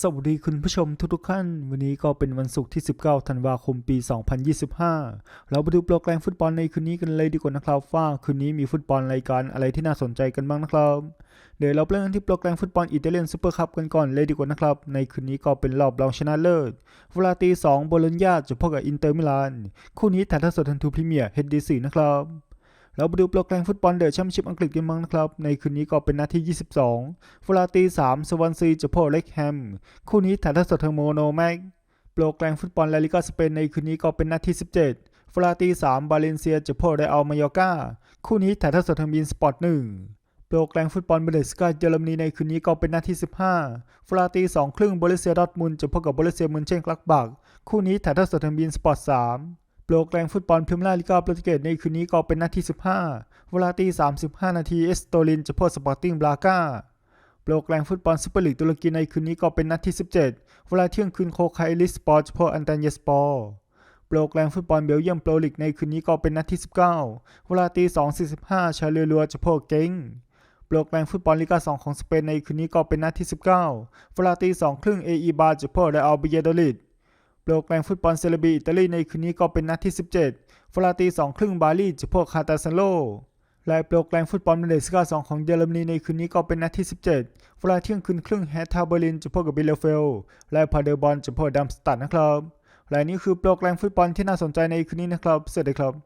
สวัสดีคุณผู้ชมทุกๆท่าน วันนี้ก็เป็นวันศุกร์ที่ 19 ธันวาคมปี 2025 เราไปดูโปรแกรมฟุตบอลในคืนนี้กันเลยดีกว่านะครับ ว่าคืนนี้มีฟุตบอลรายการอะไรที่น่าสนใจกันบ้างนะครับ เดี๋ยวเราเริ่มที่โปรแกรมฟุตบอลอิตาเลียนซูเปอร์คัพกันก่อนเลยดีกว่านะครับ ในคืนนี้ก็เป็นรอบรองชนะเลิศเวลาตี2โบโลญญาจะพบกับอินเตอร์มิลาน คู่นี้ถ่ายทอดสดทันทูพรีเมียร์ HD4 นะครับ เราไปดูโปรแกรมฟุตบอลเดอะแชมเปี้ยนชิพอังกฤษกันบ้างนะครับ ในคืนนี้ก็เป็นนาที22เวลาตี3สวันซีจะพบเล็กแฮม คู่นี้ถ่ายทอดสดทางโมโนแม็กโปรแกรมฟุตบอลลาลิกาสเปนในคืนนี้ก็เป็นนาที17เวลาตี3บาเลนเซียจะพบไดอัลมายอกาคู่นี้ถ่ายทอดสดทางบีนสปอร์ต1โปรแกรมฟุตบอลเบนเดสกาเยอรมนีในคืนนี้ก็เป็นนาที15เวลาตี2ครึ่งบริเซียดอร์ทมุนจะพบกับบริเซียมุนเชนกลักบัก คู่นี้ถ่ายทอดสดทางบีนสปอร์ต3 โปรแรมฟุตบอลพรีเมียร์ลีกาโปรตุเกสในคืนนี้ก็เป็นนาที15 เวลาตี 35 นาทีเอสโตลินจะพบสปอร์ติ้งบราก้าโปรแรมฟุตบอลซูเปอร์ลีกตุรกีในคืนนี้ก็เป็นนัดที่ 17 เวลาเที่ยงคืนโคคาเอลิสปอร์ตพบอันตันเยสปอร์โปรแรมฟุตบอลเบลเยียมโปรลีกในคืนนี้ก็เป็นนัดที่ 19 เวลาตี 2.45 ชาเลือรัวจะพบเก้งโปรแรมฟุตบอลลีกา 2 ของสเปนในคืนนี้ก็เป็นนัดที่ 19 เวลาตี2ครึ่งเออีบาจะพบไดอัลเบียโดลิด โปรแกรมฟุตบอลเซเลบีอิตาลีในคืนนี้ก็เป็นนัดที่ 17ฟลาตี2ครึ่งบาลีจะพบคาตาซันโลและโปรแกรมฟุตบอลบุนเดสกา2ของเยอรมนีในคืนนี้ก็เป็นนัดที่ 17เวลาเที่ยงคืนครึ่งแฮตทาเบอร์ลินจะพบกับบิลเลเฟล และพาเดอร์บอลจะพบกับดัมสตัดนะครับ และนี่คือโปรแกรมฟุตบอลที่น่าสนใจในคืนนี้นะครับ สวัสดีครับ